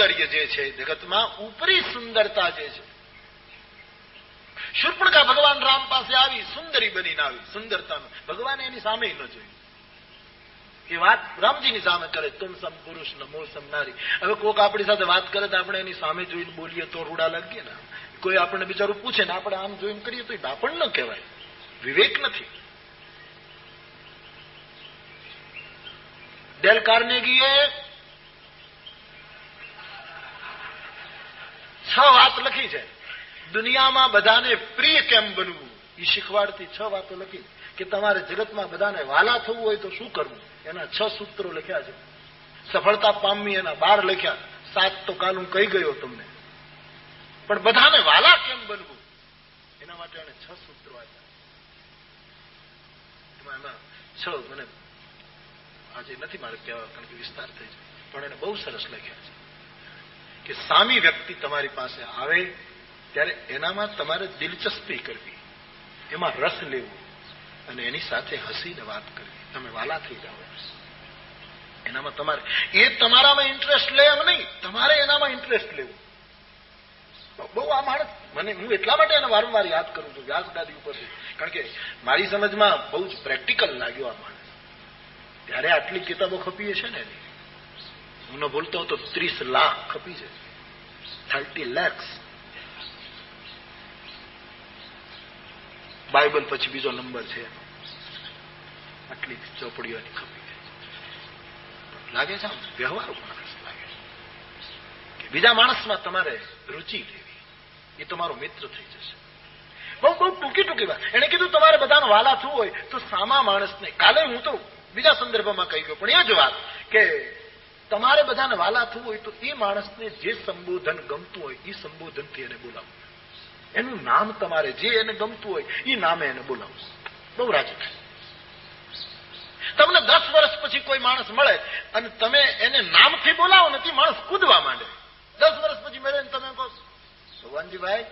સૌંદર્ય જે છે જગતમાં ઉપરી સુંદરતા જે છે. શુર્પણકા ભગવાન રામ પાસે આવી, સુંદરી બનીને આવી સુંદરતાનું ભગવાને એની સામે ન જોયું. એ વાત રામજીની સામે કરે, તુમ સમ પુરુષ નમો સમ નારી. હવે કોક આપણી સાથે વાત કરે તો આપણે એની સામે જોઈને બોલીએ તો રૂડા લાગીએ ને કોઈ આપણને બિચારું પૂછે ને આપણે આમ જોઈને કરીએ તો એ ન કહેવાય. વિવેક નથી. ડેલ કાર્નેગીએ છ વાત લખી છે. દુનિયામાં બધાને પ્રિય કેમ બનવું? એ શીખવાડતી છ વાતો લખી. કે તમારે જગતમાં બધાને વાલા થવું હોય તો શું કરવું? એના છ સૂત્રો લખ્યા છે. સફળતા પામવી એના બાર લખ્યા. સાત તો કાલ હું કહી ગયો તમને. પણ બધાને વાલા કેમ બનવું? એના માટે એને છ સૂત્રો આપ્યા. એમાં એમાં છ મને આજે નથી મારે કહેવા, કારણ કે વિસ્તાર થઈ જાય પણ એને બહુ સરસ લખ્યા છે. કે સામી વ્યક્તિ તમારી પાસે આવે, ત્યારે એનામાં તમારે દિલચસ્પી કરવી. એમાં રસ લેવો અને એની સાથે હસીને વાત કરવી. તમે વાલા થઈ જાઓ. એનામાં તમારે એ તમારામાં ઇન્ટરેસ્ટ લે એમ નહીં. તમારે એનામાં ઇન્ટરેસ્ટ લેવો. બહુ આ માણસ મને હું એટલા માટે એને વારંવાર યાદ કરું છું વ્યાસગાદી ઉપરથી કારણ કે મારી સમજમાં બહુ જ પ્રેક્ટિકલ લાગ્યો આ માણસ. ત્યારે આટલી કિતાબો ખપીએ છે ને એની? હું ન બોલતો હતો ત્રીસ લાખ ખપી છે. થર્ટી લેક્સ બાઇબલ પછી બીજો નંબર છે. આટલી ચોપડીઓની ખપી લાગે છે વ્યવહાર માણસ લાગે કે બીજા માણસમાં તમારે રુચિ લેવી, એ તમારો મિત્ર થઈ જશે. બહુ બહુ ટૂંકી ટૂંકી વાત. એને કીધું, તમારે બધાનો વાલા થવું હોય તો સામા માણસને. કાલે હું તો બીજા સંદર્ભમાં કહી ગયો, પણ એ જ વાત કે તમારે બધાને વાલા થવું હોય તો એ માણસને જે સંબોધન ગમતું હોય એ સંબોધનથી એને બોલાવું. એનું નામ તમારે, જે એને ગમતું હોય એ નામે એને બોલાવવું બહુ રાજી થાય. તમને દસ વર્ષ પછી કોઈ માણસ મળે અને તમે એને નામથી બોલાવો ને તે માણસ કૂદવા માંડે. દસ વર્ષ પછી મળે તમે કહો, ભગવાનજીભાઈ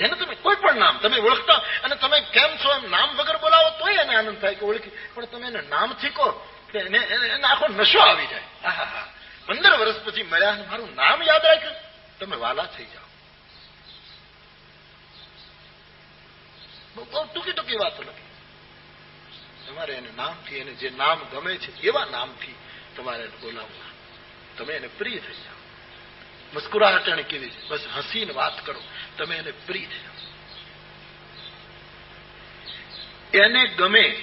જેને તમે કોઈ પણ નામ તમે ઓળખતા અને તમે કેમ છો એમ નામ વગર બોલાવો તોય એને આનંદ થાય કે ઓળખી. પણ તમે એને નામથી કહો એને એને આખો નશો આવી જાય. પંદર વર્ષ પછી મળ્યા મારું નામ યાદ રાખ્યું. તમે વાલા થઈ જાઓ. બહુ ટૂંકી ટૂંકી વાતો લખી તમારે એને નામથી એને જે નામ ગમે છે, એવા નામથી તમારે એને બોલાવવું. તમે એને પ્રિય થઈ જાઓ. મુસ્કુરાહટ એને કેવી છે. બસ હસીને વાત કરો. તમે એને પ્રિય. એને ગમે.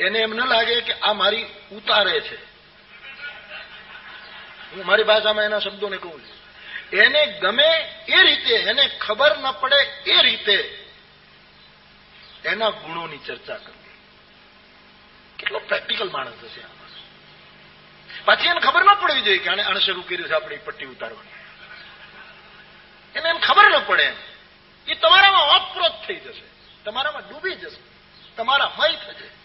એને એમ ન લાગે કે આ મારી ઉતારે છે. હું મારી ભાષામાં એના શબ્દોને કહું છું. એને ગમે એ રીતે, એને ખબર ન પડે એ રીતે એના ગુણોની ચર્ચા કરવી. કેટલો પ્રેક્ટિકલ માણસ હશે આ પછી એને ખબર ન પડવી જોઈએ કે આને શરૂ કર્યું છે, આપણે પટ્ટી ઉતારવાની. એને એમ ખબર ન પડે. એ તમારામાં ઓતપ્રોત થઈ જશે. તમારામાં ડૂબી જશે. તમારા હોય થશે.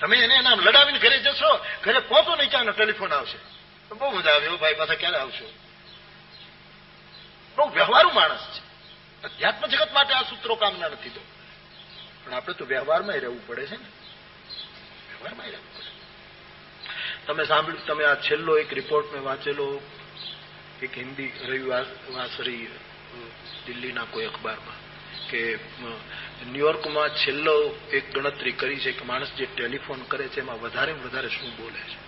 તમે એને એના લડાવીને ઘરે જશો, ઘરે પહોંચો નહીં ચાનો ટેલિફોન આવશે. બહુ મજા આવે ભાઈ પાછા ક્યારે આવશો? બહુ વ્યવહારુ માણસ છે. અધ્યાત્મ જગત માટે આ સૂત્રો કામના નથી તો પણ આપણે તો વ્યવહારમાં રહેવું પડે છે ને. વ્યવહારમાં રહેવું પડે. તમે સાંભળ્યું, તમે આ છેલ્લો એક રિપોર્ટ મેં વાંચેલો. એક હિન્દી રવિવાર દિલ્હીના કોઈ અખબારમાં કે ન્યુયોર્કમાં છેલ્લો એક ગણતરી કરી છે કે માણસ જે ટેલિફોન કરે છે એમાં વધારે વધારે શું બોલે છે?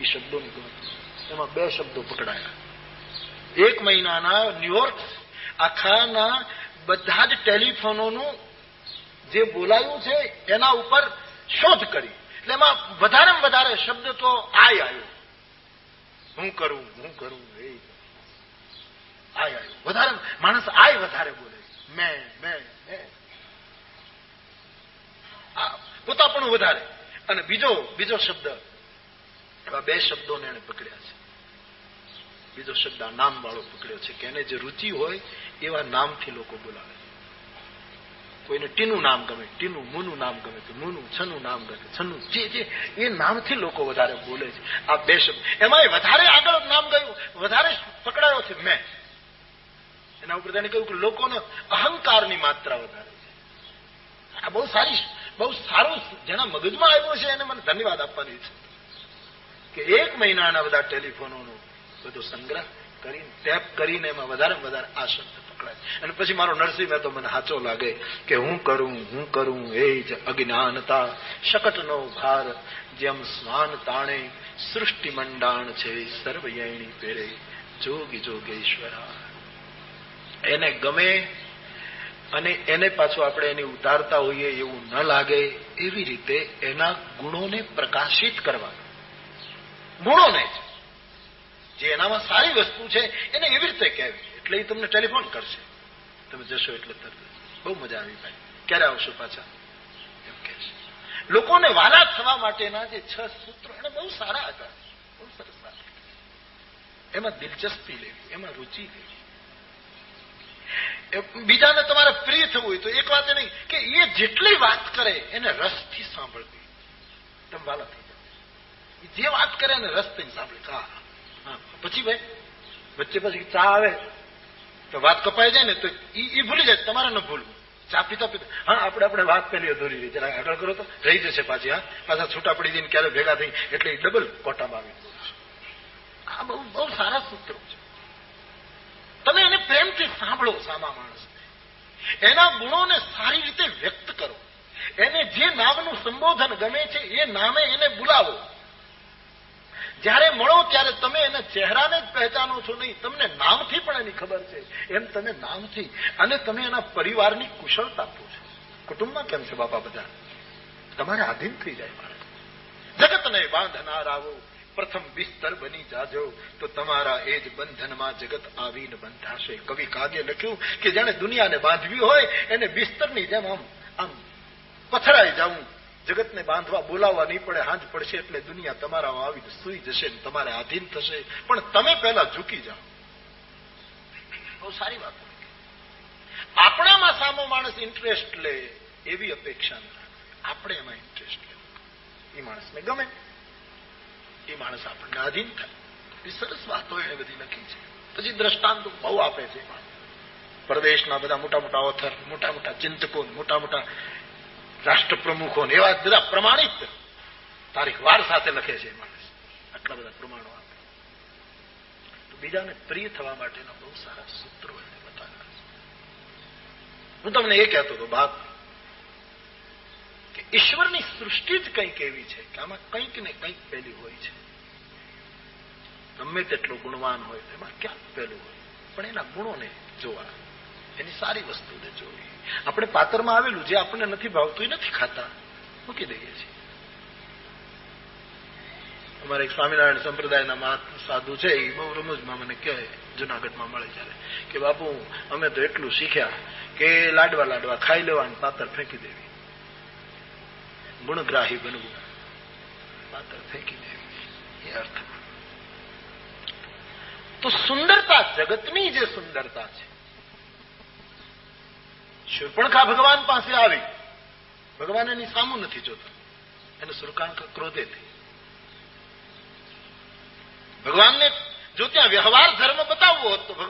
એ શબ્દોની ગણતરી. એમાં બે શબ્દો પકડાયા. એક મહિનાના ન્યુયોર્ક આખાના બધા જ ટેલિફોનોનું જે બોલાયું છે એના ઉપર શોધ કરી. એટલે એમાં વધારે વધારે શબ્દ તો આય આવ્યો હું કરું હું કરું, એ આય. આય વધારે માણસ આય વધારે બોલે મેં મેં મેં. વધારે. અને બીજો બીજો શબ્દ. એવા બે શબ્દોને એને પકડ્યા છે. બીજો શબ્દ આ નામ વાળો પકડ્યો છે કે એને જે રુચિ હોય, એવા નામથી લોકો બોલાવે કોઈને ટીનું નામ ગમે, ટીનું, મુનું નામ ગમે તો મુનું, છનું નામ ગમે, છનું, જે જે, એ નામથી લોકો વધારે બોલે છે. આ બે શબ્દ. એમાં વધારે આગળ નામ ગયું, વધારે પકડાયો છે મેં. એના ઉપર તેને કહ્યું કે લોકોનો અહંકારની માત્રા વધારે છે. આ બહુ સારી, બહુ સારું જેના મગજમાં આવ્યું છે એને મને ધન્યવાદ આપવાની છે કે એક મહિનાના બધા ટેલિફોનોનો બધો સંગ્રહ કરીને, ટેપ કરીને એમાં વધારે વધારે આ શબ્દ પકડાય. અને પછી મારો નરસિંહ તો મને સાચો લાગે કે હું કરું હું કરું, એ જ અજ્ઞાનતા, શકટનો ભાર, જેમ સ્નાન તાણે સૃષ્ટિ મંડાણ છે, સર્વયણી પેરે, જોગી જોગેશ્વરા. એને ગમે અને એને પાછું આપણે એની ઉતારતા હોઈએ એવું ન લાગે, એવી રીતે એના ગુણોને પ્રકાશિત કરવા. ગુણોને જે. એનામાં સારી વસ્તુ છે, એને એવી રીતે કહેવી એટલે એ તમને ટેલિફોન કરશે. તમે જશો એટલે તરત બહુ મજા આવી ભાઈ. ક્યારે આવશો પાછા? એમ કહે છે. લોકોને વાલા થવા માટેના જે છ સૂત્રો એને બહુ સારા હતા. બહુ સરસ એમાં દિલચસ્પી લેવી, એમાં રુચિ લેવી. બીજાને તમારે પ્રિય થવું હોય તો એક વાત નહીં કે એ જેટલી વાત કરે એને રસથી સાંભળવી. તમે થઈ જાઓ. જે વાત કરે એને રસથી સાંભળે. હા પછી ભાઈ, વચ્ચે પછી ચા આવે. તો વાત કપાઈ જાય ને તો એ ભૂલી જાય, તમારે ન ભૂલવું. ચા પીતા પીતા. હા, આપણે આપણે વાત પેલી અધૂરી રહી. જરા આગળ કરો તો. રહી જશે પાછી, હા. પાછા છૂટા પડી જઈને ક્યારે ભેગા થઈ એટલે ડબલ કોટામાં આવી આ બહુ બહુ સારા સૂત્રો છે. તમે એને પ્રેમથી સાંભળો, સામા માણસને એના ગુણોને સારી રીતે વ્યક્ત કરો. એને જે નામનું સંબોધન ગમે છે, એ નામે એને બોલાવો. જ્યારે મળો ત્યારે તમે એના ચહેરાને જ પહેચાનો છો નહીં. તમને નામથી પણ એની ખબર છે. એમ તમે નામથી અને તમે એના પરિવારની કુશળતા પૂછો કુટુંબમાં કેમ છે બાપા બધા? તમારે આધીન થઈ જાય માણસ જગતને બાંધનાર આવો પ્રથમ વિસ્તર બની જાજો. તો તમારા એ જ બંધનમાં જગત આવીને બંધાશે. કવિ કાગે લખ્યું કે જેને દુનિયાને બાંધવી હોય, એને બિસ્તરની જેમ આમ આમ પથરાઈ જવું. જગતને બાંધવા બોલાવવા નહીં પડે, હાંજ પડશે એટલે દુનિયા તમારા આવીને સુઈ જશે ને તમારે આધીન થશે. પણ તમે પહેલા ઝૂકી જાઓ. બહુ સારી વાત. આપણામાં સામો માણસ ઇન્ટરેસ્ટ લે એવી અપેક્ષા ન રાખવી આપણે એમાં ઇન્ટરેસ્ટ લે. એ માણસને ગમે. એ માણસ આપણને આધીન થાય. એ સરસ વાતો એને બધી લખી છે. પછી દ્રષ્ટાંત બહુ આપે છે. પ્રદેશના બધા મોટા મોટા ઓથર મોટા મોટા ચિંતકો, મોટા મોટા રાષ્ટ્રપ્રમુખો એવા બધા પ્રમાણિત તારીખ વાર સાથે લખે છે માણસ. આટલા બધા પ્રમાણો આપે. તો બીજાને પ્રિય થવા માટેના બહુ સારા સૂત્રો એને બતાવ્યા હું તમને એ કહેતો હતો, બાપ કે ઈશ્વરની સૃષ્ટિ જ કંઈક એવી છે કે આમાં કંઈક ને કંઈક પહેલી હોય છે. ગમે તેટલો ગુણવાન હોય એમાં ક્યાંક પહેલું હોય. પણ એના ગુણોને જોવા, એની સારી વસ્તુને જોવી. આપણે પાત્રમાં આવેલું જે આપણને નથી ભાવતું, એ નથી ખાતા. મૂકી દઈએ છીએ. અમારે એક સ્વામિનારાયણ સંપ્રદાયના મહાત્ સાધુ છે, એ બહુ રમૂજમાં મને કહે, જુનાગઢમાં મળે ત્યારે કે બાપુ, અમે તો એટલું શીખ્યા કે લાડવા લાડવા ખાઈ લેવા પાતર ફેંકી દેવી. ગુણગ્રાહી બનવું. પાતર ફેંકી દેવી એ અર્થ. તો સુંદરતા જગતની જે સુંદરતા છે શૂર્પણખા ભગવાન પાસે આવી. ભગવાન એની સામુ નથી જોતો. એને સુરકાંક ક્રોધે થઈ ભગવાનને જો ત્યાં વ્યવહાર ધર્મ બતાવવો હોત તો